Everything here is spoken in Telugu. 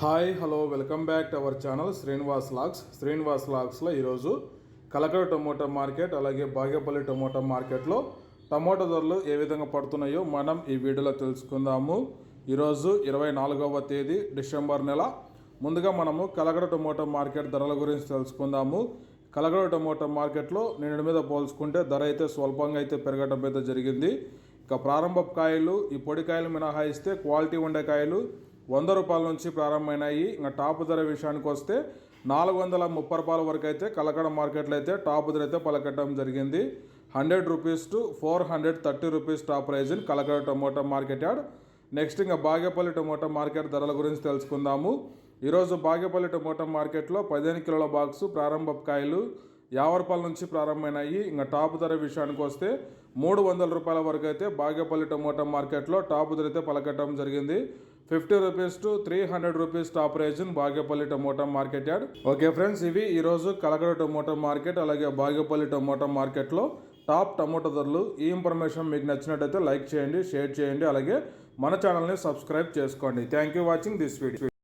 Hi hello welcome back to our channel Srinivas logs Srinivas లాగ్స్లో ఈరోజు కలకడ టమోటా మార్కెట్ అలాగే బాగేపల్లి టమోటా మార్కెట్లో టమోటా ధరలు ఏ విధంగా పడుతున్నాయో మనం ఈ వీడియోలో తెలుసుకుందాము. ఈరోజు ఇరవై నాలుగవ తేదీ డిసెంబర్ నెల. ముందుగా మనము కలగడ టమోటా మార్కెట్ ధరల గురించి తెలుసుకుందాము. కలగడ టమోటా మార్కెట్లో నిన్నటి మీద పోల్చుకుంటే ధర అయితే స్వల్పంగా అయితే పెరగడం అయితే జరిగింది. ఇక ప్రారంభ కాయలు ఈ పొడి కాయలు మినహాయిస్తే క్వాలిటీ ఉండే కాయలు వంద రూపాయల నుంచి ప్రారంభమైనాయి. ఇంకా టాప్ ధర విషయానికి వస్తే నాలుగు వందల ముప్పై రూపాయల వరకు అయితే కలకడ మార్కెట్లో అయితే టాప్ ధర అయితే పలకట్టడం జరిగింది. Hundred rupees to four hundred thirty rupees top price in Kalakada tomato market yard next ఇంకా బాగేపల్లి టమోటో మార్కెట్ ధరల గురించి తెలుసుకుందాము. ఈరోజు బాగేపల్లి టమోటా మార్కెట్లో పదిహేను కిలోల బాక్సు ప్రారంభ కాయలు యాభై రూపాయల నుంచి ప్రారంభమైనాయి. ఇంకా టాప్ ధర విషయానికి వస్తే మూడు వందల రూపాయల వరకు అయితే బాగేపల్లి టమోటో మార్కెట్లో టాప్ ధర అయితే పలకట్టడం జరిగింది. Fifty rupees to three hundred rupees top range Bagepalli tomato market yard. Okay friends ఇవి ఈరోజు కలకడ టమోటా మార్కెట్ అలాగే బాగేపల్లి టమోటా మార్కెట్లో టాప్ టమోటా ధరలు. ఈ ఇన్ఫర్మేషన్ మీకు నచ్చినట్టయితే లైక్ చేయండి షేర్ చేయండి అలాగే మన ఛానల్ని సబ్స్క్రైబ్ చేసుకోండి. Thank you watching this video.